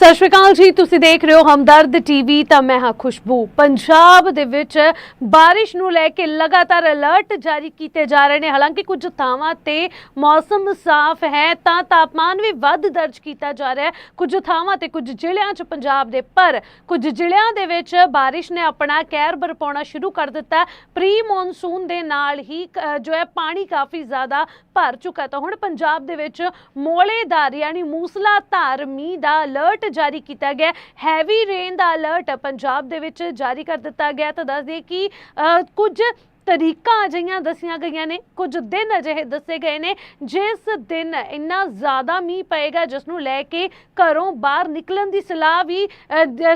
ਸਤਿ ਸ਼੍ਰੀ ਅਕਾਲ ਜੀ, ਤੁਸੀਂ ਦੇਖ ਰਹੇ ਹੋ ਹਮਦਰਦ ਟੀਵੀ, ਤਾਂ ਮੈਂ ਹਾਂ ਖੁਸ਼ਬੂ। ਪੰਜਾਬ ਦੇ ਵਿੱਚ ਬਾਰਿਸ਼ ਨੂੰ ਲੈ ਕੇ ਲਗਾਤਾਰ ਅਲਰਟ ਜਾਰੀ ਕੀਤੇ ਜਾ ਰਹੇ ਨੇ। ਹਾਲਾਂਕਿ ਕੁਝ ਥਾਵਾਂ ਤੇ ਮੌਸਮ ਸਾਫ਼ ਹੈ, ਤਾਂ ਤਾਪਮਾਨ ਵੀ ਵੱਧ ਦਰਜ ਕੀਤਾ ਜਾ ਰਿਹਾ ਹੈ। ਕੁਝ ਥਾਵਾਂ ਤੇ ਕੁਝ ਜ਼ਿਲ੍ਹਿਆਂ 'ਚ ਪੰਜਾਬ ਦੇ, ਪਰ ਕੁਝ ਜ਼ਿਲ੍ਹਿਆਂ ਦੇ ਵਿੱਚ ਬਾਰਿਸ਼ ਨੇ ਆਪਣਾ ਕਹਿਰ ਬਰਪਾਉਣਾ ਸ਼ੁਰੂ ਕਰ ਦਿੱਤਾ। ਪ੍ਰੀ ਮੌਨਸੂਨ ਦੇ ਨਾਲ ਹੀ ਜੋ ਹੈ, ਪਾਣੀ ਕਾਫੀ ਜ਼ਿਆਦਾ ਭਰ ਚੁੱਕਾ ਤਾਂ ਹੁਣ ਪੰਜਾਬ ਦੇ ਵਿੱਚ ਮੋਲੇਦਾਰ ਯਾਨੀ ਮੂਸਲਾਧਾਰ ਮੀਂਹ ਦਾ ਅਲਰਟ ਜਾਰੀ ਕੀਤਾ ਗਿਆ। ਹੈਵੀ ਰੇਨ ਦਾ ਅਲਰਟ ਪੰਜਾਬ ਦੇ ਵਿੱਚ ਜਾਰੀ ਕਰ ਦਿੱਤਾ ਗਿਆ ਤਾਂ ਦੱਸ ਦਈਏ ਕਿ ਅ, ਕੁਝ ਤਰੀਕਾਂ ਅਜਿਹੀਆਂ ਦੱਸੀਆਂ ਗਈਆਂ ਨੇ, ਕੁਝ ਦਿਨ ਅਜਿਹੇ ਦੱਸੇ ਗਏ ਨੇ, ਜਿਸ ਦਿਨ ਇੰਨਾ ਜ਼ਿਆਦਾ ਮੀਂਹ ਪਏਗਾ ਜਿਸ ਨੂੰ ਲੈ ਕੇ ਘਰੋਂ ਬਾਹਰ ਨਿਕਲਣ ਦੀ ਸਲਾਹ ਵੀ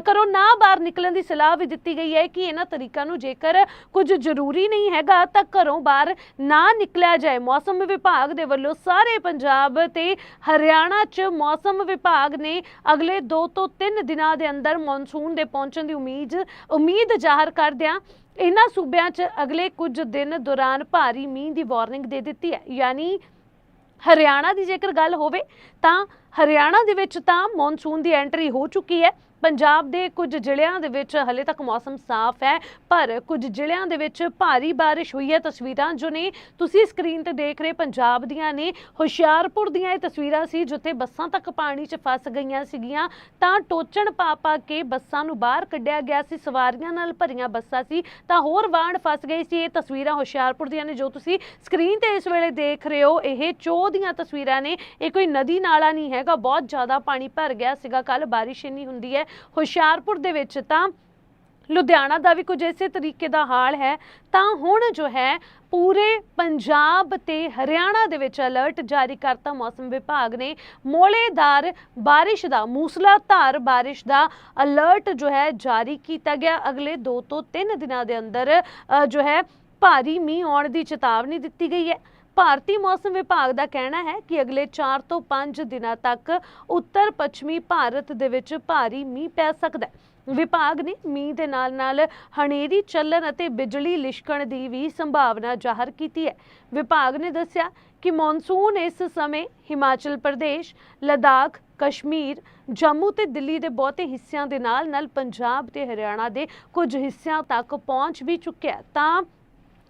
ਘਰੋਂ ਨਾ ਬਾਹਰ ਨਿਕਲਣ ਦੀ ਸਲਾਹ ਵੀ ਦਿੱਤੀ ਗਈ ਹੈ ਕਿ ਇਹਨਾਂ ਤਰੀਕਾਂ ਨੂੰ ਜੇਕਰ ਕੁਝ ਜ਼ਰੂਰੀ ਨਹੀਂ ਹੈਗਾ ਤਾਂ ਘਰੋਂ ਬਾਹਰ ਨਾ ਨਿਕਲਿਆ ਜਾਏ। ਮੌਸਮ ਵਿਭਾਗ ਦੇ ਵੱਲੋਂ ਸਾਰੇ ਪੰਜਾਬ ਤੇ ਹਰਿਆਣਾ 'ਚ ਮੌਸਮ ਵਿਭਾਗ ਨੇ ਅਗਲੇ 2 ਤੋਂ 3 ਦਿਨਾਂ ਦੇ ਅੰਦਰ ਮੌਨਸੂਨ ਦੇ ਪਹੁੰਚਣ ਦੀ ਉਮੀਦ ਉਮੀਦ ਜ਼ਾਹਰ ਕਰਦਿਆਂ ਇਹਨਾਂ ਸੂਬਿਆਂ 'ਚ ਅਗਲੇ ਕੁਝ ਦਿਨ ਦੌਰਾਨ ਭਾਰੀ ਮੀਂਹ ਦੀ ਵਾਰਨਿੰਗ ਦੇ ਦਿੱਤੀ ਹੈ। ਯਾਨੀ ਹਰਿਆਣਾ ਦੀ ਜੇਕਰ ਗੱਲ ਹੋਵੇ ਤਾਂ ਹਰਿਆਣਾ ਦੇ ਵਿੱਚ ਤਾਂ ਮੌਨਸੂਨ ਦੀ ਐਂਟਰੀ ਹੋ ਚੁੱਕੀ ਹੈ। ਪੰਜਾਬ ਦੇ ਕੁਝ ਜ਼ਿਲ੍ਹਿਆਂ ਦੇ ਵਿੱਚ ਹਲੇ ਤੱਕ ਮੌਸਮ ਸਾਫ਼ ਹੈ, ਪਰ ਕੁਝ ਜ਼ਿਲ੍ਹਿਆਂ ਦੇ ਵਿੱਚ ਭਾਰੀ ਬਾਰਿਸ਼ ਹੋਈ ਹੈ। ਤਸਵੀਰਾਂ ਜੋ ਨੇ, ਤੁਸੀਂ ਸਕਰੀਨ ਤੇ ਦੇਖ ਰਹੇ ਪੰਜਾਬ ਦੀਆਂ ਨੇ। ਹੁਸ਼ਿਆਰਪੁਰ ਦੀਆਂ ਇਹ ਤਸਵੀਰਾਂ ਸੀ, ਜਿੱਥੇ ਬੱਸਾਂ ਤੱਕ ਪਾਣੀ 'ਚ ਫਸ ਗਈਆਂ ਸੀਗੀਆਂ। ਤਾਂ ਟੋਚਣ ਪਾ ਪਾ ਕੇ ਬੱਸਾਂ ਨੂੰ ਬਾਹਰ ਕੱਢਿਆ ਗਿਆ ਸੀ, ਸਵਾਰੀਆਂ ਨਾਲ ਭਰੀਆਂ ਬੱਸਾਂ ਸੀ। ਤਾਂ ਹੋਰ ਵਾਹਣ ਫਸ ਗਈ ਸੀ। ਇਹ ਤਸਵੀਰਾਂ ਹੁਸ਼ਿਆਰਪੁਰ ਦੀਆਂ ਨੇ ਜੋ ਤੁਸੀਂ ਸਕਰੀਨ ਤੇ ਇਸ ਵੇਲੇ ਦੇਖ ਰਹੇ ਹੋ। ਇਹ ਚੋਹ ਦੀਆਂ ਤਸਵੀਰਾਂ ਨੇ। ਇਹ ਕੋਈ ਨਦੀ ਨਾਲਾ ਨਹੀਂ ਹੈਗਾ। ਬਹੁਤ ਜ਼ਿਆਦਾ ਪਾਣੀ ਭਰ ਗਿਆ ਸੀਗਾ। ਕੱਲ ਬਾਰਿਸ਼ ਇੰਨੀ ਹੁੰਦੀ ਹੈ ਹੁਸ਼ਿਆਰਪੁਰ ਦੇ ਵਿੱਚ ਤਾਂ ਲੁਧਿਆਣਾ ਦਾ ਵੀ ਕੁਝ ਇਸੇ ਤਰੀਕੇ ਦਾ ਹਾਲ ਹੈ। ਤਾਂ ਹੁਣ ਜੋ ਹੈ, ਪੂਰੇ ਪੰਜਾਬ ਤੇ ਹਰਿਆਣਾ ਦੇ ਵਿੱਚ ਅਲਰਟ ਜਾਰੀ ਕਰਤਾ ਮੌਸਮ ਵਿਭਾਗ ਨੇ। ਮੋਲੇਦਾਰ ਬਾਰਿਸ਼ ਦਾ, ਮੂਸਲਾਧਾਰ ਬਾਰਿਸ਼ ਦਾ ਅਲਰਟ ਜੋ ਹੈ, ਜਾਰੀ ਕੀਤਾ ਗਿਆ। ਅਗਲੇ 2 ਤੋਂ 3 ਦਿਨਾਂ ਦੇ ਅੰਦਰ ਜੋ ਹੈ, ਭਾਰੀ ਮੀਂਹ ਆਉਣ ਦੀ ਚੇਤਾਵਨੀ ਦਿੱਤੀ ਗਈ ਹੈ। ਭਾਰਤੀ ਮੌਸਮ ਵਿਭਾਗ ਦਾ ਕਹਿਣਾ ਹੈ ਕਿ ਅਗਲੇ 4 ਤੋਂ 5 ਦਿਨਾਂ ਤੱਕ ਉੱਤਰ ਪੱਛਮੀ ਭਾਰਤ ਦੇ ਵਿੱਚ ਭਾਰੀ ਮੀਂਹ ਪੈ ਸਕਦਾ ਹੈ। ਵਿਭਾਗ ਨੇ ਮੀਂਹ ਦੇ ਨਾਲ-ਨਾਲ ਹਨੇਰੀ ਚੱਲਣ ਅਤੇ ਬਿਜਲੀ ਲਿਸ਼ਕਣ ਦੀ ਵੀ ਸੰਭਾਵਨਾ ਜ਼ਾਹਰ ਕੀਤੀ ਹੈ। ਵਿਭਾਗ ਨੇ ਦੱਸਿਆ ਕਿ ਮੌਨਸੂਨ ਇਸ ਸਮੇਂ ਹਿਮਾਚਲ ਪ੍ਰਦੇਸ਼, ਲਦਾਖ, ਕਸ਼ਮੀਰ, ਜੰਮੂ ਤੇ ਦਿੱਲੀ ਦੇ ਬਹੁਤੇ ਹਿੱਸਿਆਂ ਦੇ ਨਾਲ-ਨਾਲ ਪੰਜਾਬ ਤੇ ਹਰਿਆਣਾ ਦੇ ਕੁਝ ਹਿੱਸਿਆਂ ਤੱਕ ਪਹੁੰਚ ਵੀ ਚੁੱਕਿਆ ਤਾਂ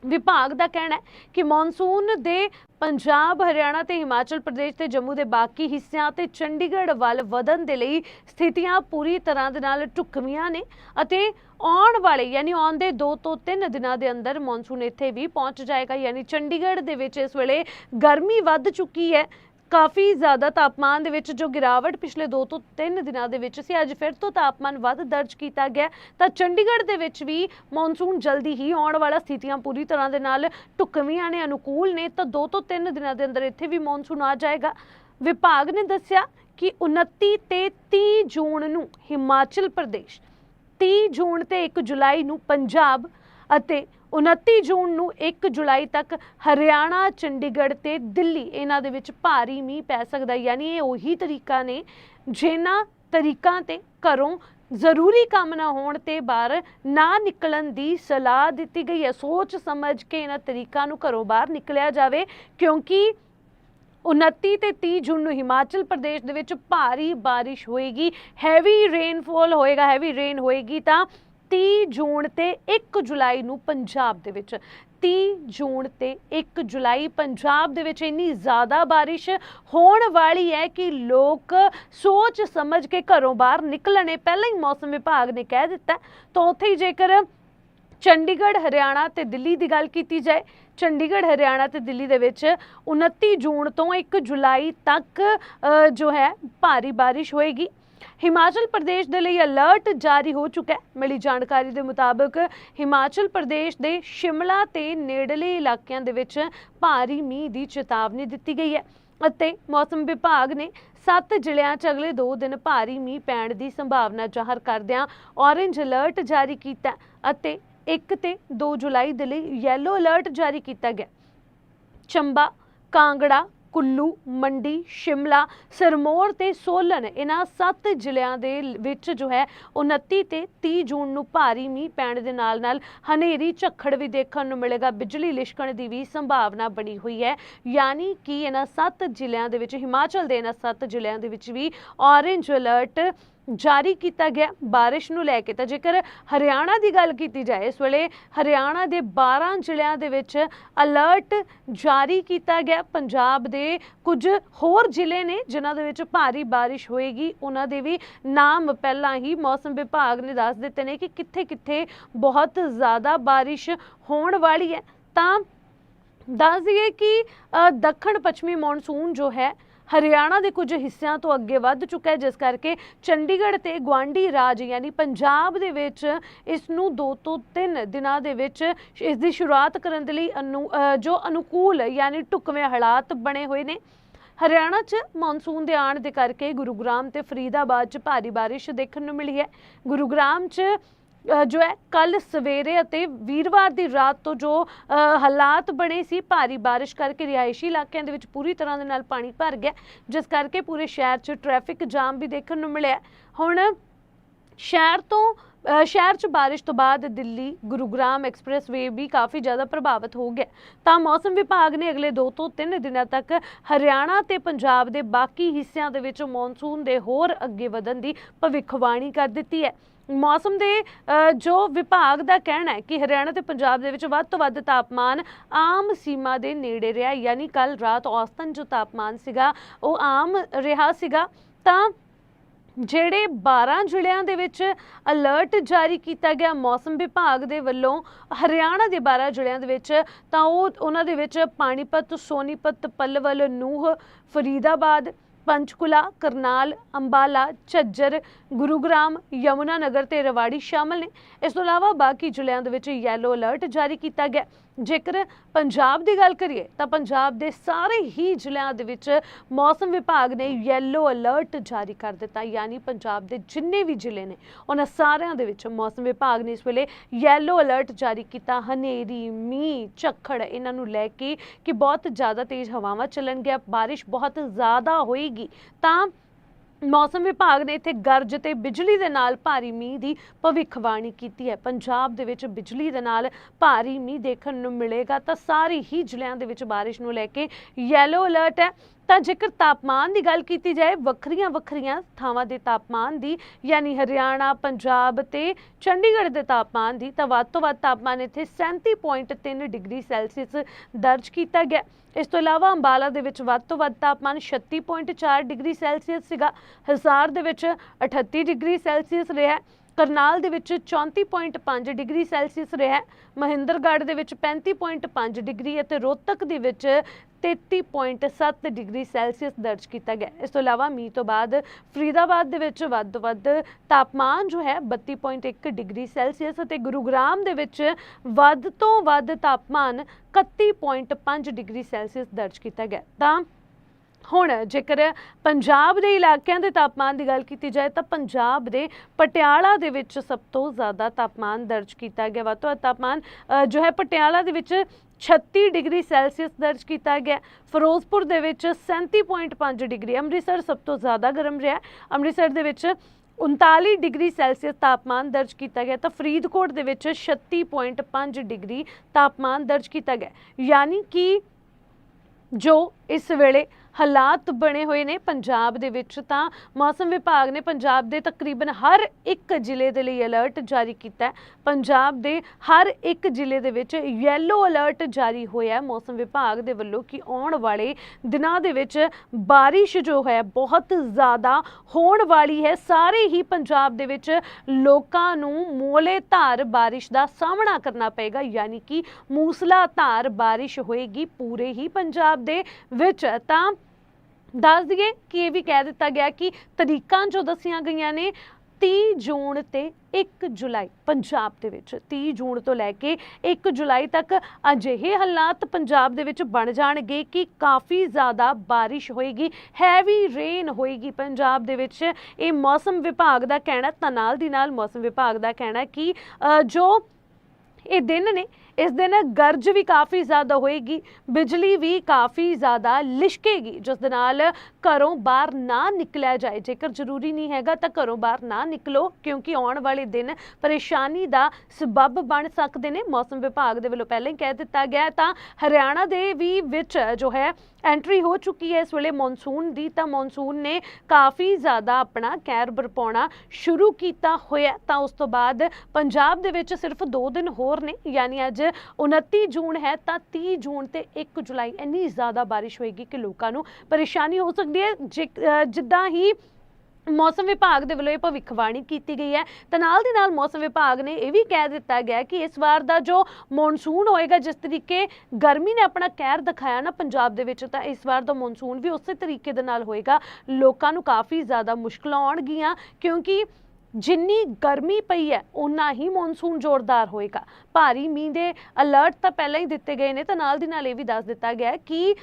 ਵਿਭਾਗ ਦਾ ਕਹਿਣਾ ਹੈ ਕਿ ਮੌਨਸੂਨ ਦੇ ਪੰਜਾਬ, ਹਰਿਆਣਾ ਤੇ ਹਿਮਾਚਲ ਪ੍ਰਦੇਸ਼ ਤੇ ਜੰਮੂ ਦੇ ਬਾਕੀ ਹਿੱਸਿਆਂ ਤੇ ਚੰਡੀਗੜ੍ਹ ਵੱਲ ਵਧਣ ਦੇ ਲਈ ਸਥਿਤੀਆਂ ਪੂਰੀ ਤਰ੍ਹਾਂ ਦੇ ਨਾਲ ਢੁਕਵੀਆਂ ਨੇ ਅਤੇ ਆਉਣ ਵਾਲੇ ਯਾਨੀ ਆਉਣ ਦੇ 2 ਤੋਂ 3 ਦਿਨਾਂ ਦੇ ਅੰਦਰ ਮੌਨਸੂਨ ਇੱਥੇ ਵੀ ਪਹੁੰਚ ਜਾਏਗਾ। ਯਾਨੀ ਚੰਡੀਗੜ੍ਹ ਦੇ ਵਿੱਚ ਇਸ ਵੇਲੇ ਗਰਮੀ ਵੱਧ ਚੁੱਕੀ ਹੈ। ਕਾਫੀ ਜ਼ਿਆਦਾ ਤਾਪਮਾਨ ਦੇ ਵਿੱਚ ਜੋ ਗਿਰਾਵਟ ਪਿਛਲੇ 2 ਤੋਂ 3 ਦਿਨਾਂ ਦੇ ਵਿੱਚ ਸੀ, ਅੱਜ ਫਿਰ ਤੋਂ ਤਾਪਮਾਨ ਵੱਧ ਦਰਜ ਕੀਤਾ ਗਿਆ ਤਾਂ ਚੰਡੀਗੜ੍ਹ ਦੇ ਵਿੱਚ ਵੀ ਮੌਨਸੂਨ ਜਲਦੀ ਹੀ ਆਉਣ ਵਾਲਾ ਸਥਿਤੀਆਂ ਪੂਰੀ ਤਰ੍ਹਾਂ ਦੇ ਨਾਲ ਢੁਕਵੀਆਂ ਨੇ, ਅਨੁਕੂਲ ਨੇ, ਤਾਂ 2 ਤੋਂ 3 ਦਿਨਾਂ ਦੇ ਅੰਦਰ ਇੱਥੇ ਵੀ ਮੌਨਸੂਨ ਆ ਜਾਏਗਾ। ਵਿਭਾਗ ਨੇ ਦੱਸਿਆ ਕਿ 29 ਤੇ 30 ਜੂਨ ਨੂੰ ਹਿਮਾਚਲ ਪ੍ਰਦੇਸ਼ 30 ਜੂਨ ਤੇ 1 ਜੁਲਾਈ ਨੂੰ ਪੰਜਾਬ ਅਤੇ 29 ਜੂਨ ਨੂੰ 1 ਜੁਲਾਈ ਤੱਕ ਹਰਿਆਣਾ, ਚੰਡੀਗੜ੍ਹ ਤੇ ਦਿੱਲੀ ਇਹਨਾਂ ਦੇ ਵਿੱਚ ਭਾਰੀ ਮੀਂਹ ਪੈ ਸਕਦਾ ਯਾਨੀ ਇਹ ਉਹੀ ਤਰੀਕਾ ਨੇ ਜਿਨ੍ਹਾਂ ਤਰੀਕਾਂ ਤੇ ਘਰੋਂ ਜ਼ਰੂਰੀ ਕੰਮ ਨਾ ਹੋਣ ਤੇ ਬਾਹਰ ਨਾ ਨਿਕਲਣ ਦੀ ਸਲਾਹ ਦਿੱਤੀ ਗਈ ਹੈ। ਸੋਚ ਸਮਝ ਕੇ ਇਹਨਾਂ ਤਰੀਕਾਂ ਨੂੰ ਘਰੋਂ ਬਾਹਰ ਨਿਕਲਿਆ ਜਾਵੇ, ਕਿਉਂਕਿ 29 ਤੇ 30 ਜੂਨ ਨੂੰ ਹਿਮਾਚਲ ਪ੍ਰਦੇਸ਼ ਦੇ ਵਿੱਚ ਭਾਰੀ ਬਾਰਿਸ਼ ਹੋਏਗੀ। ਹੈਵੀ ਰੇਨਫੋਲ ਹੋਏਗਾ ਹੈਵੀ ਰੇਨ ਹੋਏਗੀ ਤਾਂ 30 ਜੂਨ ਤੇ 1 ਜੁਲਾਈ ਨੂੰ ਪੰਜਾਬ ਦੇ ਵਿੱਚ। 30 ਜੂਨ ਤੇ 1 ਜੁਲਾਈ ਪੰਜਾਬ ਦੇ ਵਿੱਚ ਇੰਨੀ ਜ਼ਿਆਦਾ ਬਾਰਿਸ਼ ਹੋਣ ਵਾਲੀ ਹੈ ਕਿ ਲੋਕ ਸੋਚ ਸਮਝ ਕੇ ਘਰੋਂ ਬਾਹਰ ਨਿਕਲਣੇ ਪਹਿਲਾਂ ਹੀ ਮੌਸਮ ਵਿਭਾਗ ਨੇ ਕਹਿ ਦਿੱਤਾ ਤਾਂ ਉੱਥੇ ਹੀ ਜੇਕਰ ਚੰਡੀਗੜ੍ਹ, ਹਰਿਆਣਾ ਤੇ ਦਿੱਲੀ ਦੀ ਗੱਲ ਕੀਤੀ ਜਾਏ, ਚੰਡੀਗੜ੍ਹ, ਹਰਿਆਣਾ ਤੇ ਦਿੱਲੀ ਦੇ ਵਿੱਚ 29 ਜੂਨ ਤੋਂ 1 ਜੁਲਾਈ ਤੱਕ ਜੋ ਹੈ, ਭਾਰੀ ਬਾਰਿਸ਼ ਹੋਏਗੀ। ਹਿਮਾਚਲ ਪ੍ਰਦੇਸ਼ ਦੇ ਲਈ ਅਲਰਟ ਜਾਰੀ ਹੋ ਚੁੱਕਾ ਹੈ। ਮਿਲੀ ਜਾਣਕਾਰੀ ਦੇ ਮੁਤਾਬਕ ਹਿਮਾਚਲ ਪ੍ਰਦੇਸ਼ ਦੇ ਸ਼ਿਮਲਾ ਤੇ ਨੇੜਲੇ ਇਲਾਕਿਆਂ ਦੇ ਵਿੱਚ ਭਾਰੀ ਮੀਂਹ ਦੀ ਚੇਤਾਵਨੀ ਦਿੱਤੀ ਗਈ ਹੈ ਅਤੇ ਮੌਸਮ ਵਿਭਾਗ ਨੇ 7 ਜ਼ਿਲ੍ਹਿਆਂ 'ਚ ਅਗਲੇ 2 ਦਿਨ ਭਾਰੀ ਮੀਂਹ ਪੈਣ ਦੀ ਸੰਭਾਵਨਾ ਜ਼ਾਹਰ ਕਰਦਿਆਂ ਔਰੇਂਜ ਅਲਰਟ ਜਾਰੀ ਕੀਤਾ ਅਤੇ 1 ਤੇ 2 ਜੁਲਾਈ ਦੇ ਲਈ ਯੈਲੋ ਅਲਰਟ ਜਾਰੀ ਕੀਤਾ ਗਿਆ ਚੰਬਾ, ਕਾਂਗੜਾ ਕੁੱਲੂ, ਮੰਡੀ, ਸ਼ਿਮਲਾ, ਸਿਰਮੌਰ ਤੇ ਸੋਲਨ, ਇਹਨਾਂ ਸੱਤ ਜ਼ਿਲ੍ਹਿਆਂ ਦੇ ਵਿੱਚ ਜੋ ਹੈ 29 ਤੇ 30 ਜੂਨ ਨੂੰ ਭਾਰੀ ਮੀਂਹ ਪੈਣ ਦੇ ਨਾਲ ਨਾਲ ਹਨੇਰੀ, ਝੱਖੜ ਵੀ ਦੇਖਣ ਨੂੰ ਮਿਲੇਗਾ, ਬਿਜਲੀ ਲਿਸ਼ਕਣ ਦੀ ਵੀ ਸੰਭਾਵਨਾ ਬਣੀ ਹੋਈ ਹੈ। ਯਾਨੀ ਕਿ ਇਹਨਾਂ ਸੱਤ ਜ਼ਿਲ੍ਹਿਆਂ ਦੇ ਵਿੱਚ, ਹਿਮਾਚਲ ਦੇ ਇਹਨਾਂ ਸੱਤ ਜ਼ਿਲ੍ਹਿਆਂ ਦੇ ਵਿੱਚ ਵੀ ਔਰੇਂਜ ਅਲਰਟ ਜਾਰੀ ਕੀਤਾ ਗਿਆ ਬਾਰਿਸ਼ ਨੂੰ ਲੈ ਕੇ ਤਾਂ ਜੇਕਰ ਹਰਿਆਣਾ ਦੀ ਗੱਲ ਕੀਤੀ ਜਾਏ, ਇਸ ਵੇਲੇ ਹਰਿਆਣਾ ਦੇ 12 ਜ਼ਿਲ੍ਹਿਆਂ ਦੇ ਵਿੱਚ ਅਲਰਟ ਜਾਰੀ ਕੀਤਾ ਗਿਆ ਪੰਜਾਬ ਦੇ ਕੁਝ ਹੋਰ ਜ਼ਿਲ੍ਹੇ ਨੇ ਜਿਨ੍ਹਾਂ ਦੇ ਵਿੱਚ ਭਾਰੀ ਬਾਰਿਸ਼ ਹੋਏਗੀ, ਉਹਨਾਂ ਦੇ ਵੀ ਨਾਮ ਪਹਿਲਾਂ ਹੀ ਮੌਸਮ ਵਿਭਾਗ ਨੇ ਦੱਸ ਦਿੱਤੇ ਨੇ ਕਿ ਕਿੱਥੇ-ਕਿੱਥੇ ਬਹੁਤ ਜ਼ਿਆਦਾ ਬਾਰਿਸ਼ ਹੋਣ ਵਾਲੀ ਹੈ। ਤਾਂ ਦੱਸ ਦਈਏ ਕਿ ਦੱਖਣ ਪੱਛਮੀ ਮੌਨਸੂਨ ਜੋ ਹੈ ਹਰਿਆਣਾ ਦੇ ਕੁਝ ਹਿੱਸਿਆਂ ਤੋਂ ਅੱਗੇ ਵੱਧ ਚੁੱਕਾ ਹੈ, ਜਿਸ ਕਰਕੇ ਚੰਡੀਗੜ੍ਹ ਤੇ ਗਵਾਂਢੀ ਰਾਜ ਯਾਨੀ ਪੰਜਾਬ ਦੇ ਵਿੱਚ ਇਸ ਨੂੰ 2 ਤੋਂ 3 ਦਿਨਾਂ ਦੇ ਵਿੱਚ ਇਸ ਦੀ ਸ਼ੁਰੂਆਤ ਕਰਨ ਦੇ ਲਈ ਅਨੂ ਜੋ ਅਨੁਕੂਲ ਯਾਨੀ ਢੁਕਵੇਂ ਹਾਲਾਤ ਬਣੇ ਹੋਏ ਨੇ। ਹਰਿਆਣਾ 'ਚ ਮੌਨਸੂਨ ਦੇ ਆਉਣ ਦੇ ਕਰਕੇ ਗੁਰੂਗ੍ਰਾਮ ਤੇ ਫਰੀਦਾਬਾਦ 'ਚ ਭਾਰੀ ਬਾਰਿਸ਼ ਦੇਖਣ ਨੂੰ ਮਿਲੀ ਹੈ। ਗੁਰੂਗ੍ਰਾਮ 'ਚ ਜੋ ਹੈ ਕੱਲ ਸਵੇਰੇ ਅਤੇ ਵੀਰਵਾਰ ਦੀ ਰਾਤ ਤੋਂ ਜੋ ਅ, ਹਾਲਾਤ ਬਣੇ ਸੀ ਭਾਰੀ ਬਾਰਿਸ਼ ਕਰਕੇ ਰਿਹਾਇਸ਼ੀ ਇਲਾਕਿਆਂ ਦੇ ਵਿੱਚ ਪੂਰੀ ਤਰ੍ਹਾਂ ਦੇ ਨਾਲ ਪਾਣੀ ਭਰ ਗਿਆ ਜਿਸ ਕਰਕੇ ਪੂਰੇ ਸ਼ਹਿਰ 'ਚ ਟ੍ਰੈਫਿਕ ਜਾਮ ਵੀ ਦੇਖਣ ਨੂੰ ਮਿਲਿਆ। ਹੁਣ ਸ਼ਹਿਰ ਤੋਂ ਸ਼ਹਿਰ 'ਚ ਬਾਰਿਸ਼ ਤੋਂ ਬਾਅਦ ਦਿੱਲੀ ਗੁਰੂਗ੍ਰਾਮ ਐਕਸਪ੍ਰੈਸਵੇ ਵੀ ਕਾਫੀ ਜ਼ਿਆਦਾ ਪ੍ਰਭਾਵਿਤ ਹੋ ਗਿਆ। ਤਾਂ ਮੌਸਮ ਵਿਭਾਗ ਨੇ ਅਗਲੇ 2 ਤੋਂ 3 ਦਿਨਾਂ ਤੱਕ ਹਰਿਆਣਾ ਤੇ ਪੰਜਾਬ ਦੇ ਬਾਕੀ ਹਿੱਸਿਆਂ ਦੇ ਵਿੱਚ ਮੌਨਸੂਨ ਦੇ ਹੋਰ ਅੱਗੇ ਵਧਣ ਦੀ ਭਵਿੱਖਬਾਣੀ ਕਰ ਦਿੱਤੀ ਹੈ। ਮੌਸਮ ਦੇ ਅ, ਜੋ ਵਿਭਾਗ ਦਾ ਕਹਿਣਾ ਹੈ ਕਿ ਹਰਿਆਣਾ ਤੇ ਪੰਜਾਬ ਦੇ ਵਿੱਚ ਵੱਧ ਤੋਂ ਵੱਧ ਤਾਪਮਾਨ ਆਮ ਸੀਮਾ ਦੇ ਨੇੜੇ ਰਿਹਾ ਯਾਨੀ ਕੱਲ ਰਾਤ ਔਸਤਨ ਜੋ ਤਾਪਮਾਨ ਸੀਗਾ ਉਹ ਆਮ ਰਿਹਾ ਸੀਗਾ ਤਾਂ ਜਿਹੜੇ 12 ਜ਼ਿਲ੍ਹਿਆਂ ਦੇ ਵਿੱਚ ਅਲਰਟ ਜਾਰੀ ਕੀਤਾ ਗਿਆ ਮੌਸਮ ਵਿਭਾਗ ਦੇ ਵੱਲੋਂ, ਹਰਿਆਣਾ ਦੇ 12 ਜ਼ਿਲ੍ਹਿਆਂ ਦੇ ਵਿੱਚ, ਤਾਂ ਉਹ, ਉਹਨਾਂ ਦੇ ਵਿੱਚ ਪਾਣੀਪਤ, ਸੋਨੀਪਤ, ਪੱਲਵਲ, ਨੂਹ, ਫਰੀਦਾਬਾਦ, ਪੰਚਕੁਲਾ, ਕਰਨਾਲ, ਅੰਬਾਲਾ, ਝੱਜਰ, ਗੁਰੂਗ੍ਰਾਮ ਯਮੁਨਾ ਨਗਰ ਤੇ ਰਵਾੜੀ ਸ਼ਾਮਲ ਨੇ। ਇਸ ਤੋਂ ਇਲਾਵਾ ਬਾਕੀ ਜ਼ਿਲ੍ਹਿਆਂ ਦੇ ਵਿੱਚ ਯੈਲੋ ਅਲਰਟ ਜਾਰੀ ਕੀਤਾ ਗਿਆ। ਜੇਕਰ ਪੰਜਾਬ ਦੀ ਗੱਲ ਕਰੀਏ, ਤਾਂ ਪੰਜਾਬ ਦੇ ਸਾਰੇ ਹੀ ਜ਼ਿਲ੍ਹਿਆਂ ਦੇ ਵਿੱਚ ਮੌਸਮ ਵਿਭਾਗ ਨੇ ਯੈਲੋ ਅਲਰਟ ਜਾਰੀ ਕਰ ਦਿੱਤਾ। ਯਾਨੀ ਪੰਜਾਬ ਦੇ ਜਿੰਨੇ ਵੀ ਜ਼ਿਲ੍ਹੇ ਨੇ, ਉਹਨਾਂ ਸਾਰਿਆਂ ਦੇ ਵਿੱਚ ਮੌਸਮ ਵਿਭਾਗ ਨੇ ਇਸ ਵੇਲੇ ਯੈਲੋ ਅਲਰਟ ਜਾਰੀ ਕੀਤਾ। ਹਨੇਰੀ, ਮੀਂਹ, ਝੱਖੜ, ਇਹਨਾਂ ਨੂੰ ਲੈ ਕੇ ਕਿ ਬਹੁਤ ਜ਼ਿਆਦਾ ਤੇਜ਼ ਹਵਾਵਾਂ ਚੱਲਣਗੀਆਂ, ਬਾਰਿਸ਼ ਬਹੁਤ ਜ਼ਿਆਦਾ ਹੋਏਗੀ, ਤਾਂ ਮੌਸਮ ਵਿਭਾਗ ਨੇ ਇੱਥੇ ਗਰਜ ਤੇ ਬਿਜਲੀ ਦੇ ਨਾਲ ਭਾਰੀ ਮੀਂਹ ਦੀ ਭਵਿੱਖਬਾਣੀ ਕੀਤੀ ਹੈ। ਪੰਜਾਬ ਦੇ ਵਿੱਚ ਬਿਜਲੀ ਦੇ ਨਾਲ ਭਾਰੀ ਮੀਂਹ ਦੇਖਣ ਨੂੰ ਮਿਲੇਗਾ ਤਾਂ ਸਾਰੇ ਹੀ ਜ਼ਿਲ੍ਹਿਆਂ ਦੇ ਵਿੱਚ ਬਾਰਿਸ਼ ਨੂੰ ਲੈ ਕੇ ਯੈਲੋ ਅਲਰਟ ਹੈ। ਤਾਂ ਜੇਕਰ ਤਾਪਮਾਨ ਦੀ ਗੱਲ ਕੀਤੀ ਜਾਏ, ਵੱਖਰੀਆਂ ਵੱਖਰੀਆਂ ਥਾਵਾਂ ਦੇ ਤਾਪਮਾਨ ਦੀ, ਯਾਨੀ ਹਰਿਆਣਾ, ਪੰਜਾਬ ਤੇ ਚੰਡੀਗੜ੍ਹ ਦੇ ਤਾਪਮਾਨ ਦੀ, ਤਾਂ ਵੱਧ ਤੋਂ ਵੱਧ ਤਾਪਮਾਨ ਇੱਥੇ 37.3 ਡਿਗਰੀ ਸੈਲਸੀਅਸ ਦਰਜ ਕੀਤਾ ਗਿਆ। ਇਸ ਤੋਂ ਇਲਾਵਾ ਅੰਬਾਲਾ ਦੇ ਵਿੱਚ ਵੱਧ ਤੋਂ ਵੱਧ ਤਾਪਮਾਨ 36.4 ਡਿਗਰੀ ਸੈਲਸੀਅਸ ਸੀਗਾ। ਹਜ਼ਾਰ ਦੇ ਵਿੱਚ 38 ਡਿਗਰੀ ਸੈਲਸੀਅਸ ਰਿਹਾ ਕਰਨਾਲ ਦੇ ਵਿੱਚ 34.5 ਡਿਗਰੀ ਸੈਲਸੀਅਸ ਰਿਹਾ ਮਹਿੰਦਰਗੜ੍ਹ ਦੇ ਵਿੱਚ 35.5 ਡਿਗਰੀ ਅਤੇ ਰੋਹਤਕ ਦੇ ਵਿੱਚ 33.7 ਡਿਗਰੀ ਸੈਲਸੀਅਸ ਦਰਜ ਕੀਤਾ ਗਿਆ ਇਸ ਤੋਂ ਇਲਾਵਾ ਮੀਂਹ ਤੋਂ ਬਾਅਦ ਫਰੀਦਾਬਾਦ ਦੇ ਵਿੱਚ ਵੱਧ ਤੋਂ ਵੱਧ ਤਾਪਮਾਨ ਜੋ ਹੈ 32.1 ਡਿਗਰੀ ਸੈਲਸੀਅਸ ਅਤੇ ਗੁਰੂਗ੍ਰਾਮ ਦੇ ਵਿੱਚ ਵੱਧ ਤੋਂ ਵੱਧ ਤਾਪਮਾਨ 31.5 ਡਿਗਰੀ ਸੈਲਸੀਅਸ ਦਰਜ ਕੀਤਾ ਗਿਆ ਤਾਂ ਹੁਣ ਜੇਕਰ ਪੰਜਾਬ ਦੇ ਇਲਾਕਿਆਂ ਦੇ ਤਾਪਮਾਨ ਦੀ ਗੱਲ ਕੀਤੀ ਜਾਏ ਤਾਂ ਪੰਜਾਬ ਦੇ ਪਟਿਆਲਾ ਦੇ ਵਿੱਚ ਸਭ ਤੋਂ ਜ਼ਿਆਦਾ ਤਾਪਮਾਨ ਦਰਜ ਕੀਤਾ ਗਿਆ। ਵਾ ਤੋਂ ਤਾਪਮਾਨ ਜੋ ਹੈ ਪਟਿਆਲਾ ਦੇ ਵਿੱਚ 36 ਡਿਗਰੀ ਸੈਲਸੀਅਸ ਦਰਜ ਕੀਤਾ ਗਿਆ। ਫਿਰੋਜ਼ਪੁਰ ਦੇ ਵਿੱਚ 37.5 ਡਿਗਰੀ। ਅੰਮ੍ਰਿਤਸਰ ਸਭ ਤੋਂ ਜ਼ਿਆਦਾ ਗਰਮ ਰਿਹਾ। ਅੰਮ੍ਰਿਤਸਰ ਦੇ ਵਿੱਚ 39 ਡਿਗਰੀ ਸੈਲਸੀਅਸ ਤਾਪਮਾਨ ਦਰਜ ਕੀਤਾ ਗਿਆ। ਤਾਂ ਫਰੀਦਕੋਟ ਦੇ ਵਿੱਚ 36.5 ਡਿਗਰੀ ਤਾਪਮਾਨ ਦਰਜ ਕੀਤਾ ਗਿਆ। ਯਾਨੀ ਕਿ ਜੋ ਇਸ ਵੇਲੇ ਹਾਲਾਤ ਬਣੇ ਹੋਏ ਨੇ ਪੰਜਾਬ ਦੇ ਵਿੱਚ ਤਾਂ ਮੌਸਮ ਵਿਭਾਗ ਨੇ ਪੰਜਾਬ ਦੇ ਤਕਰੀਬਨ ਹਰ ਇੱਕ ਜ਼ਿਲ੍ਹੇ ਦੇ ਲਈ ਅਲਰਟ ਜਾਰੀ ਕੀਤਾ ਹੈ। ਪੰਜਾਬ ਦੇ ਹਰ ਇੱਕ ਜ਼ਿਲ੍ਹੇ ਦੇ ਵਿੱਚ ਯੈਲੋ ਅਲਰਟ ਜਾਰੀ ਹੋਇਆ ਹੈ। ਮੌਸਮ ਵਿਭਾਗ ਦੇ ਵੱਲੋਂ ਕਿ ਆਉਣ ਵਾਲੇ ਦਿਨਾਂ ਦੇ ਵਿੱਚ ਬਾਰਿਸ਼ ਜੋ ਹੈ, ਬਹੁਤ ਜ਼ਿਆਦਾ ਹੋਣ ਵਾਲੀ ਹੈ। ਸਾਰੇ ਹੀ ਪੰਜਾਬ ਦੇ ਵਿੱਚ ਲੋਕਾਂ ਨੂੰ ਮੋਲੇ ਧਾਰ ਬਾਰਿਸ਼ ਦਾ ਸਾਹਮਣਾ ਕਰਨਾ ਪਏਗਾ। ਯਾਨੀ ਕਿ ਮੂਸਲਾ ਧਾਰ ਬਾਰਿਸ਼ ਹੋਏਗੀ ਪੂਰੇ ਹੀ ਪੰਜਾਬ ਦੇ ਵਿੱਚ। ਤਾਂ ਦੱਸ ਦਈਏ ਕਿ ਇਹ ਵੀ ਕਹਿ ਦਿੱਤਾ ਗਿਆ ਕਿ ਤਰੀਕਾਂ ਜੋ ਦੱਸੀਆਂ ਗਈਆਂ ਨੇ 30 ਜੂਨ ਤੇ 1 ਜੁਲਾਈ ਪੰਜਾਬ ਦੇ ਵਿੱਚ। 30 ਜੂਨ ਤੋਂ ਲੈ ਕੇ 1 ਜੁਲਾਈ ਤੱਕ ਅਜਿਹੇ ਹਾਲਾਤ ਪੰਜਾਬ ਦੇ ਵਿੱਚ ਬਣ ਜਾਣਗੇ ਕਿ ਕਾਫੀ ਜ਼ਿਆਦਾ ਬਾਰਿਸ਼ ਹੋਏਗੀ ਹੈਵੀ ਰੇਨ ਹੋਏਗੀ ਪੰਜਾਬ ਦੇ ਵਿੱਚ। ਇਹ ਮੌਸਮ ਵਿਭਾਗ ਦਾ ਕਹਿਣਾ ਤਾਂ ਨਾਲ ਦੀ ਨਾਲ ਮੌਸਮ ਵਿਭਾਗ ਦਾ ਕਹਿਣਾ ਕਿ ਜੋ ਇਹ ਦਿਨ ਨੇ ਇਸ ਦਿਨ ਗਰਜ ਵੀ ਕਾਫੀ ਜ਼ਿਆਦਾ ਹੋਏਗੀ, ਬਿਜਲੀ ਵੀ ਕਾਫੀ ਜ਼ਿਆਦਾ ਲਿਸ਼ਕੇਗੀ, ਜਿਸ ਦੇ ਨਾਲ ਘਰੋਂ ਬਾਹਰ ਨਾ ਨਿਕਲਿਆ ਜਾਏ। ਜੇਕਰ ਜ਼ਰੂਰੀ ਨਹੀਂ ਹੈਗਾ ਤਾਂ ਘਰੋਂ ਬਾਹਰ ਨਾ ਨਿਕਲੋ, ਕਿਉਂਕਿ ਆਉਣ ਵਾਲੇ ਦਿਨ ਪਰੇਸ਼ਾਨੀ ਦਾ ਸਬਬ ਬਣ ਸਕਦੇ ਨੇ। ਮੌਸਮ ਵਿਭਾਗ ਦੇ ਵੱਲੋਂ ਪਹਿਲਾਂ ਹੀ ਕਹਿ ਦਿੱਤਾ ਗਿਆ ਤਾਂ ਹਰਿਆਣਾ ਦੇ ਵੀ ਵਿੱਚ ਜੋ ਹੈ ਐਂਟਰੀ ਹੋ ਚੁੱਕੀ ਹੈ ਇਸ ਵੇਲੇ ਮੌਨਸੂਨ ਦੀ, ਤਾਂ ਮੌਨਸੂਨ ਨੇ ਕਾਫੀ ਜ਼ਿਆਦਾ ਆਪਣਾ ਕੈਰ ਬਰਪਾਉਣਾ ਸ਼ੁਰੂ ਕੀਤਾ ਹੋਇਆ ਤਾਂ ਉਸ ਤੋਂ ਬਾਅਦ ਪੰਜਾਬ ਦੇ ਵਿੱਚ ਸਿਰਫ 2 ਦਿਨ ਹੋਰ ਨੇ, ਯਾਨੀ ਅੱਜ 29 ਜੂਨ ਹੈ ਤਾਂ 30 ਜੂਨ ਤੇ 1 ਜੁਲਾਈ ਇੰਨੀ ਜ਼ਿਆਦਾ ਬਾਰਿਸ਼ ਹੋਏਗੀ ਕਿ ਲੋਕਾਂ ਨੂੰ ਪਰੇਸ਼ਾਨੀ ਹੋ ਸਕਦੀ ਹੈ। ਜਿੱਦਾਂ ਹੀ ਮੌਸਮ ਵਿਭਾਗ ਦੇ ਵੱਲੋਂ ਇਹ ਭਵਿੱਖਬਾਣੀ ਕੀਤੀ ਗਈ ਹੈ, ਤਾਂ ਨਾਲ ਦੀ ਨਾਲ ਮੌਸਮ ਵਿਭਾਗ ਨੇ ਇਹ ਵੀ ਕਹਿ ਦਿੱਤਾ ਗਿਆ ਕਿ ਇਸ ਵਾਰ ਦਾ ਜੋ ਮੌਨਸੂਨ ਹੋਏਗਾ, ਜਿਸ ਤਰੀਕੇ ਗਰਮੀ ਨੇ ਆਪਣਾ ਕਹਿਰ ਦਿਖਾਇਆ ਨਾ ਪੰਜਾਬ ਦੇ ਵਿੱਚ, ਤਾਂ ਇਸ ਵਾਰ ਦਾ ਮੌਨਸੂਨ ਵੀ ਉਸੇ ਤਰੀਕੇ ਦੇ ਨਾਲ ਹੋਏਗਾ। ਲੋਕਾਂ ਨੂੰ ਕਾਫੀ ਜ਼ਿਆਦਾ ਮੁਸ਼ਕਲਾਂ ਆਉਣਗੀਆਂ, ਕਿਉਂਕਿ ਜਿੰਨੀ ਗਰਮੀ ਪਈ ਹੈ ਉਨਾ ਹੀ ਮੌਨਸੂਨ ਜ਼ੋਰਦਾਰ ਹੋਏਗਾ। ਭਾਰੀ ਮੀਂਹ ਦੇ ਅਲਰਟ ਤਾਂ ਪਹਿਲਾਂ ਹੀ ਦਿੱਤੇ ਗਏ ਨੇ, ਤਾਂ ਨਾਲ ਦੀ ਨਾਲ ਇਹ ਵੀ ਦੱਸ ਦਿੱਤਾ ਗਿਆ ਕਿ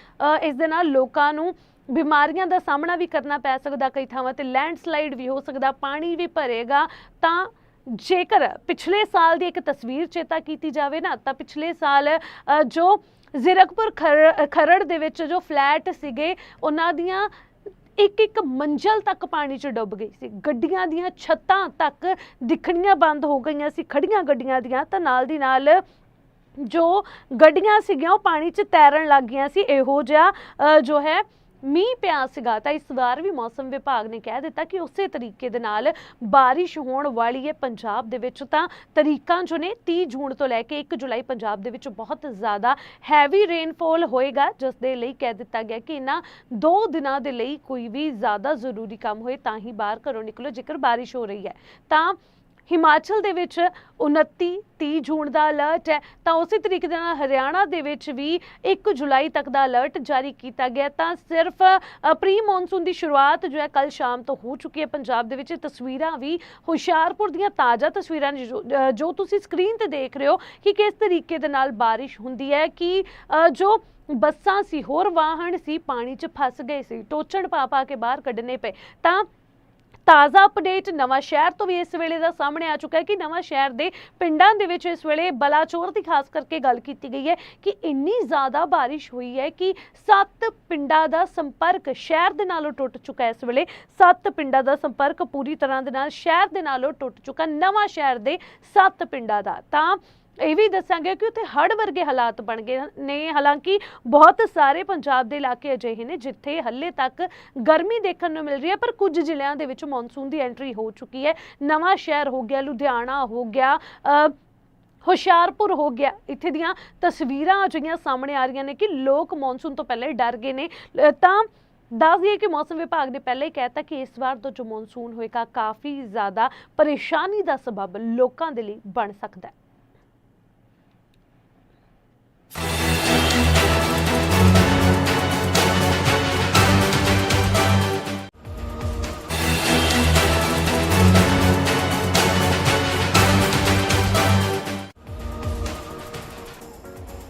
ਇਸ ਦੇ ਨਾਲ ਲੋਕਾਂ ਨੂੰ ਬਿਮਾਰੀਆਂ ਦਾ ਸਾਹਮਣਾ ਵੀ ਕਰਨਾ ਪੈ ਸਕਦਾ ਕਈ ਥਾਵਾਂ ਤੇ ਲੈਂਡਸਲਾਈਡ ਵੀ ਹੋ ਸਕਦਾ, ਪਾਣੀ ਵੀ ਭਰੇਗਾ। ਤਾਂ ਜੇਕਰ ਪਿਛਲੇ ਸਾਲ ਦੀ ਇੱਕ ਤਸਵੀਰ ਚੇਤਾ ਕੀਤੀ ਜਾਵੇ ਨਾ, ਤਾਂ ਪਿਛਲੇ ਸਾਲ ਜੋ ਜ਼ੀਰਕਪੁਰ ਖਰ- ਖਰੜ ਦੇ ਵਿੱਚ ਜੋ ਫਲੈਟ ਸੀਗੇ, ਉਹਨਾਂ ਦੀਆਂ ਇੱਕ ਇੱਕ ਮੰਜ਼ਲ ਤੱਕ ਪਾਣੀ 'ਚ ਡੁੱਬ ਗਈ ਸੀ। ਗੱਡੀਆਂ ਦੀਆਂ ਛੱਤਾਂ ਤੱਕ ਦਿਖਣੀਆਂ ਬੰਦ ਹੋ ਗਈਆਂ ਸੀ। ਖੜੀਆਂ ਗੱਡੀਆਂ ਦੀਆਂ ਤਾਂ ਨਾਲ ਦੀ ਨਾਲ ਜੋ ਗੱਡੀਆਂ ਸੀਗੀਆਂ ਉਹ ਪਾਣੀ 'ਚ ਤੈਰਨ ਲੱਗ ਗਈਆਂ ਸੀ। ਇਹੋ ਜਿਹਾ ਅ, ਜੋ ਹੈ ਮੀਂਹ ਪਿਆ ਸੀਗਾ ਤਾਂ ਇਸ ਵਾਰ ਵੀ ਮੌਸਮ ਵਿਭਾਗ ਨੇ ਕਹਿ ਦਿੱਤਾ ਕਿ ਉਸੇ ਤਰੀਕੇ ਦੇ ਨਾਲ ਬਾਰਿਸ਼ ਹੋਣ ਵਾਲੀ ਹੈ ਪੰਜਾਬ ਦੇ ਵਿੱਚ ਤਾਂ ਤਰੀਕਾਂ ਜੋ ਨੇ 30 ਜੂਨ ਤੋਂ ਲੈ ਕੇ 1 ਜੁਲਾਈ ਪੰਜਾਬ ਦੇ ਵਿੱਚ ਬਹੁਤ ਜ਼ਿਆਦਾ ਹੈਵੀ ਰੇਨਫਾਲ ਹੋਏਗਾ, ਜਿਸ ਦੇ ਲਈ ਕਹਿ ਦਿੱਤਾ ਗਿਆ ਕਿ ਇਹਨਾਂ ਦੋ ਦਿਨਾਂ ਦੇ ਲਈ ਕੋਈ ਵੀ ਜ਼ਿਆਦਾ ਜ਼ਰੂਰੀ ਕੰਮ ਹੋਏ ਤਾਂ ਹੀ ਬਾਹਰ ਘਰੋਂ ਨਿਕਲੋ, ਜੇਕਰ ਬਾਰਿਸ਼ ਹੋ ਰਹੀ ਹੈ। ਤਾਂ ਹਿਮਾਚਲ ਦੇ ਵਿੱਚ 29 30 ਜੂਨ ਦਾ ਅਲਰਟ ਹੈ। ਤਾਂ ਉਸੇ ਤਰੀਕੇ ਦੇ ਨਾਲ ਹਰਿਆਣਾ ਦੇ ਵਿੱਚ ਵੀ 1 ਜੁਲਾਈ ਤੱਕ ਦਾ ਅਲਰਟ ਜਾਰੀ ਕੀਤਾ ਗਿਆ। ਤਾਂ ਸਿਰਫ ਪ੍ਰੀ ਮੌਨਸੂਨ ਦੀ ਸ਼ੁਰੂਆਤ ਜੋ ਹੈ ਕੱਲ ਸ਼ਾਮ ਤੋਂ ਹੋ ਚੁੱਕੀ ਹੈ। ਪੰਜਾਬ ਦੇ ਵਿੱਚ ਤਸਵੀਰਾਂ ਵੀ ਹੁਸ਼ਿਆਰਪੁਰ ਦੀਆਂ ਤਾਜ਼ਾ ਤਸਵੀਰਾਂ ਜੋ- ਜੋ ਤੁਸੀਂ ਸਕਰੀਨ ਤੇ ਦੇਖ ਰਹੇ ਹੋ ਕਿ ਕਿਸ ਤਰੀਕੇ ਦੇ ਨਾਲ ਬਾਰਿਸ਼ ਹੁੰਦੀ ਹੈ ਕਿ ਜੋ ਬੱਸਾਂ ਸੀ, ਹੋਰ ਵਾਹਨ ਸੀ, ਪਾਣੀ 'ਚ ਫਸ ਗਏ ਸੀ ਟੋਚਣ ਪਾ ਪਾ ਕੇ ਬਾਹਰ ਕੱਢਣੇ ਪਏ। ਤਾਂ ਤਾਜ਼ਾ ਅਪਡੇਟ ਨਵਾਂ ਸ਼ਹਿਰ ਤੋਂ ਵੀ ਇਸ ਵੇਲੇ ਦਾ ਸਾਹਮਣੇ ਆ ਚੁੱਕਾ ਹੈ ਕਿ ਨਵਾਂ ਸ਼ਹਿਰ ਦੇ ਪਿੰਡਾਂ ਦੇ ਵਿੱਚ ਇਸ ਵੇਲੇ ਬਲਾਚੌਰ ਦੀ ਖਾਸ ਕਰਕੇ ਗੱਲ ਕੀਤੀ ਗਈ ਹੈ ਕਿ ਇੰਨੀ ਜ਼ਿਆਦਾ ਬਾਰਿਸ਼ ਹੋਈ ਹੈ ਕਿ ਸੱਤ ਪਿੰਡਾਂ ਦਾ ਸੰਪਰਕ ਸ਼ਹਿਰ ਦੇ ਨਾਲੋਂ ਟੁੱਟ ਚੁੱਕਾ ਹੈ ਇਸ ਵੇਲੇ। ਸੱਤ ਪਿੰਡਾਂ ਦਾ ਸੰਪਰਕ ਪੂਰੀ ਤਰ੍ਹਾਂ ਦੇ ਨਾਲ ਸ਼ਹਿਰ ਦੇ ਨਾਲੋਂ ਟੁੱਟ ਚੁੱਕਾ, ਨਵਾਂ ਸ਼ਹਿਰ ਦੇ ਸੱਤ ਪਿੰਡਾਂ ਦਾ। ਤਾਂ ਇਹ ਵੀ ਦੱਸਾਂਗੇ ਕਿ ਉੱਥੇ ਹੜ੍ਹ ਵਰਗੇ ਹਾਲਾਤ ਬਣ ਗਏ ਨੇ। ਹਾਲਾਂਕਿ ਬਹੁਤ ਸਾਰੇ ਪੰਜਾਬ ਦੇ ਇਲਾਕੇ ਅਜਿਹੇ ਨੇ ਜਿੱਥੇ ਹੱਲੇ ਤੱਕ ਗਰਮੀ ਦੇਖਣ ਨੂੰ ਮਿਲ ਰਹੀ ਹੈ, ਪਰ ਕੁਝ ਜ਼ਿਲ੍ਹਿਆਂ ਦੇ ਵਿੱਚ ਮੌਨਸੂਨ ਦੀ ਐਂਟਰੀ ਹੋ ਚੁੱਕੀ ਹੈ। ਨਵਾਂ ਸ਼ਹਿਰ ਹੋ ਗਿਆ, ਲੁਧਿਆਣਾ ਹੋ ਗਿਆ ਹੁਸ਼ਿਆਰਪੁਰ ਹੋ ਗਿਆ। ਇੱਥੇ ਦੀਆਂ ਤਸਵੀਰਾਂ ਅਜਿਹੀਆਂ ਸਾਹਮਣੇ ਆ ਰਹੀਆਂ ਨੇ ਕਿ ਲੋਕ ਮੌਨਸੂਨ ਤੋਂ ਪਹਿਲਾਂ ਡਰ ਗਏ ਨੇ। ਤਾਂ ਦੱਸ ਦਈਏ ਕਿ ਮੌਸਮ ਵਿਭਾਗ ਨੇ ਪਹਿਲਾਂ ਹੀ ਕਹਿਤਾ ਕਿ ਇਸ ਵਾਰ ਤੋਂ ਜੋ ਮੌਨਸੂਨ ਹੋਏਗਾ, ਕਾਫੀ ਜ਼ਿਆਦਾ ਪਰੇਸ਼ਾਨੀ ਦਾ ਸਬਬ ਲੋਕਾਂ ਦੇ ਲਈ ਬਣ ਸਕਦਾ ਹੈ।